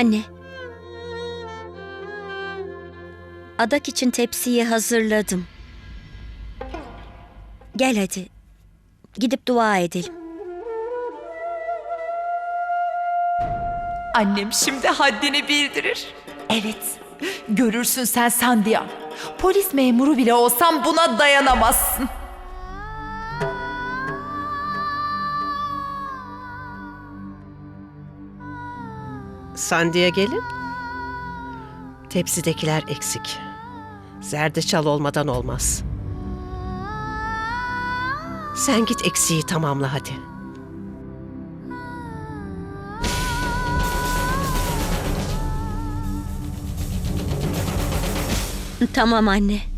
Anne. Adak için tepsiyi hazırladım. Gel hadi. Gidip dua edelim. Annem şimdi haddini bildirir. Evet, görürsün sen Sandiya. Polis memuru bile olsam buna dayanamazsın. Sandiye gelin. Tepsidekiler eksik. Zerdeçal olmadan olmaz. Sen git eksiği tamamla hadi. Tamam anne.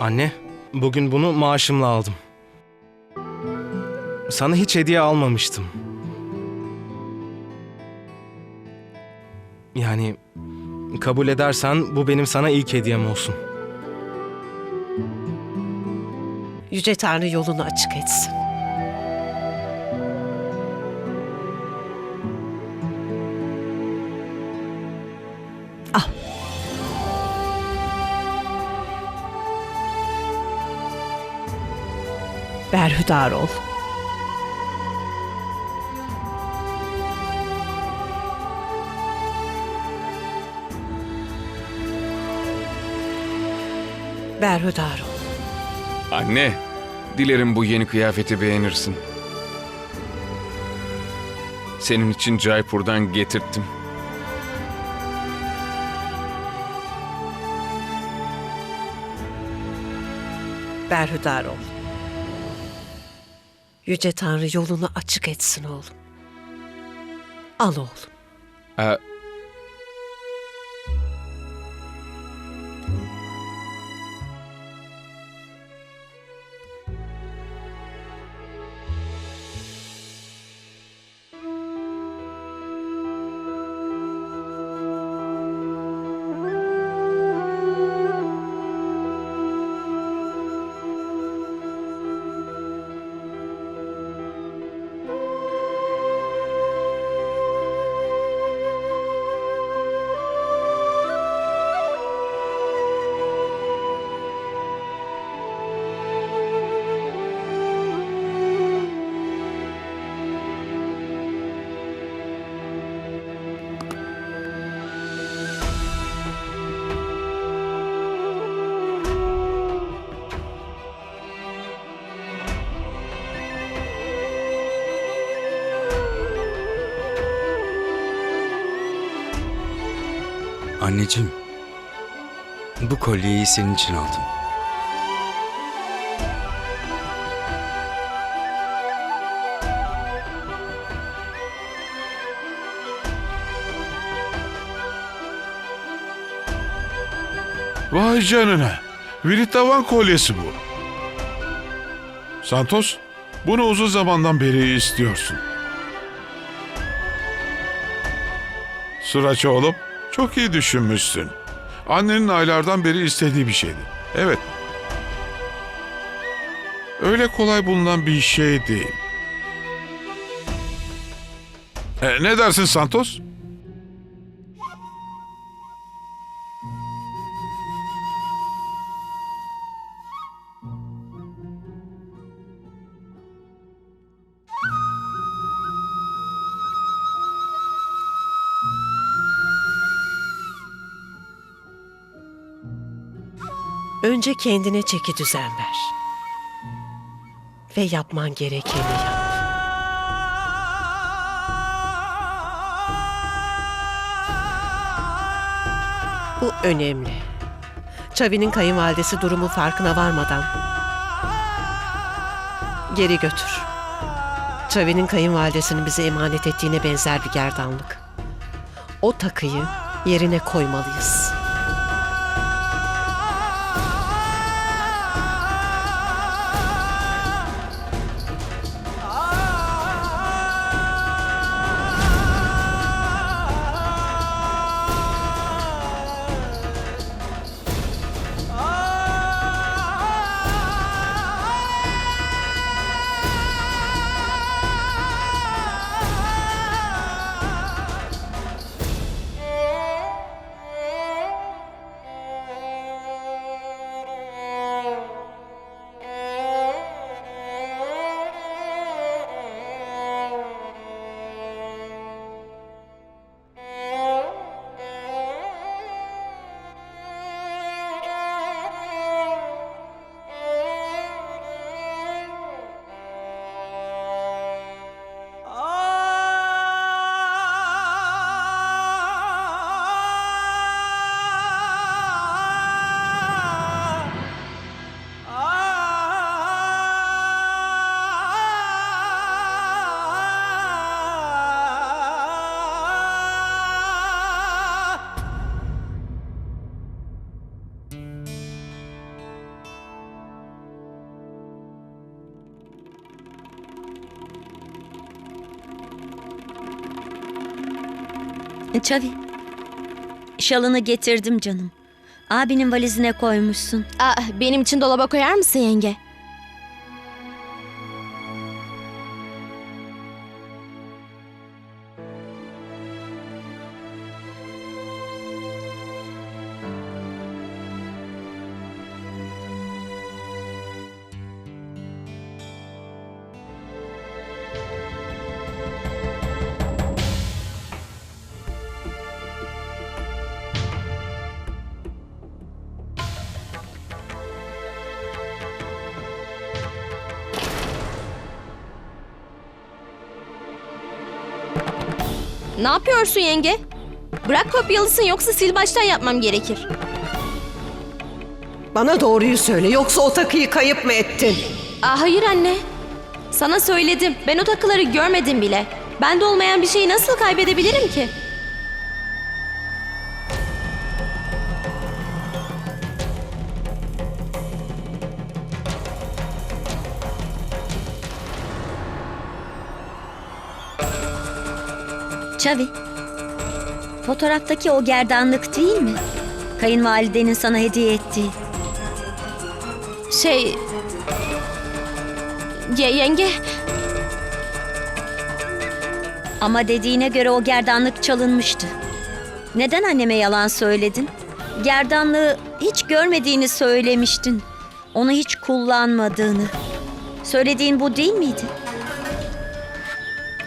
Anne, bugün bunu maaşımla aldım. Sana hiç hediye almamıştım. Yani kabul edersen bu benim sana ilk hediyem olsun. Yüce Tanrı yolunu açık etsin. Berhudar ol. Berhudar ol. Anne, dilerim bu yeni kıyafeti beğenirsin. Senin için Jaipur'dan getirttim. berhudar ol. Yüce Tanrı yolunu açık etsin oğlum. Al oğlum. Aa, Anneciğim, bu kolyeyi senin için aldım. Vay canına. Viritavan kolyesi bu. Santos, bunu uzun zamandan beri istiyorsun. Sıraç oğlum, çok iyi düşünmüşsün. Annenin aylardan beri istediği bir şeydi. Evet. Öyle kolay bulunan bir şey değil. E, ne dersin Santos? Önce kendine çeki düzen ver. Ve yapman gerekeni yap. Bu önemli. Çavi'nin kayınvalidesi durumun farkına varmadan geri götür. Çavi'nin kayınvalidesinin bize emanet ettiğine benzer bir gerdanlık. O takıyı yerine koymalıyız. Çavi. Şalını getirdim canım. Abinin valizine koymuşsun. Aa, benim için dolaba koyar mısın yenge? Ne yapıyorsun yenge? Bırak kopyalısın yoksa sil baştan yapmam gerekir. Bana doğruyu söyle yoksa o takıyı kayıp mı ettin? Aa, hayır anne. Sana söyledim. Ben o takıları görmedim bile. Bende olmayan bir şeyi nasıl kaybedebilirim ki? Çavi. Fotoğraftaki o gerdanlık değil mi? Kayınvalidenin sana hediye ettiği. Şey... Ye, yenge, Ama dediğine göre o gerdanlık çalınmıştı. Neden anneme yalan söyledin? Gerdanlığı hiç görmediğini söylemiştin. Onu hiç kullanmadığını. Söylediğin bu değil miydi?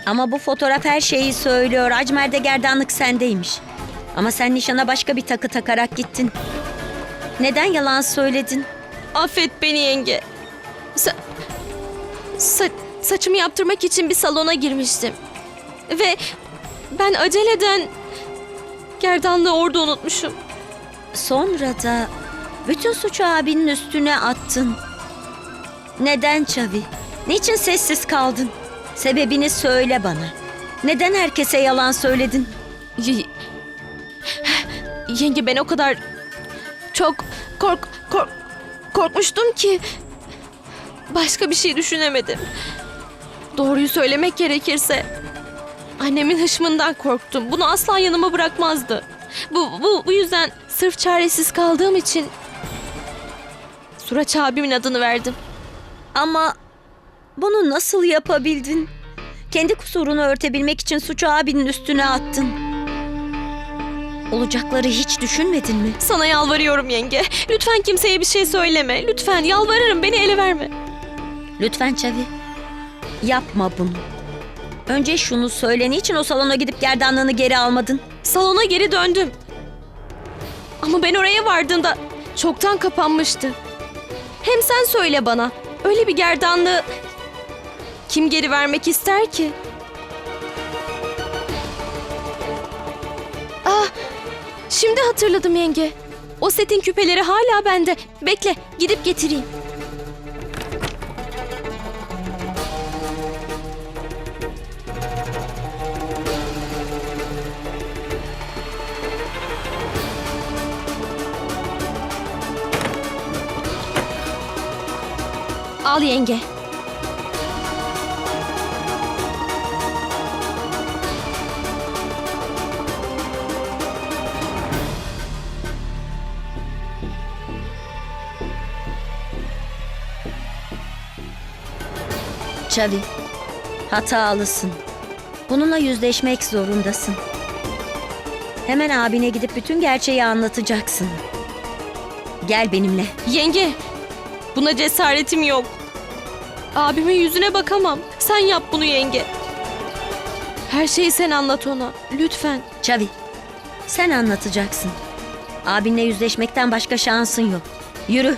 Ama bu fotoğraf her şeyi söylüyor. Acmer'de gerdanlık sendeymiş. Ama sen nişana başka bir takı takarak gittin. Neden yalan söyledin? affet beni yenge. Sa- sa- saçımı yaptırmak için bir salona girmiştim. Ve ben aceleden gerdanlığı orada unutmuşum. Sonra da bütün suçu abinin üstüne attın. Neden Çavi? Niçin sessiz kaldın? Sebebini söyle bana. Neden herkese yalan söyledin? Y- Yenge ben o kadar çok kork kork korkmuştum ki başka bir şey düşünemedim. Doğruyu söylemek gerekirse annemin hışmından korktum. Bunu asla yanıma bırakmazdı. Bu bu bu yüzden sırf çaresiz kaldığım için Suraç abimin adını verdim. Ama bunu nasıl yapabildin? Kendi kusurunu örtebilmek için suçu abinin üstüne attın. Olacakları hiç düşünmedin mi? Sana yalvarıyorum yenge. Lütfen kimseye bir şey söyleme. Lütfen yalvarırım beni ele verme. Lütfen Çavi. Yapma bunu. Önce şunu söyle niçin o salona gidip gerdanlığını geri almadın? Salona geri döndüm. Ama ben oraya vardığımda çoktan kapanmıştı. Hem sen söyle bana. Öyle bir gerdanlığı kim geri vermek ister ki? Ah, şimdi hatırladım yenge. O setin küpeleri hala bende. Bekle, gidip getireyim. Al yenge. Çavi, hatalısın. Bununla yüzleşmek zorundasın. Hemen abine gidip bütün gerçeği anlatacaksın. Gel benimle. Yenge, buna cesaretim yok. Abimin yüzüne bakamam. Sen yap bunu yenge. Her şeyi sen anlat ona. Lütfen. Çavi, sen anlatacaksın. Abinle yüzleşmekten başka şansın yok. Yürü.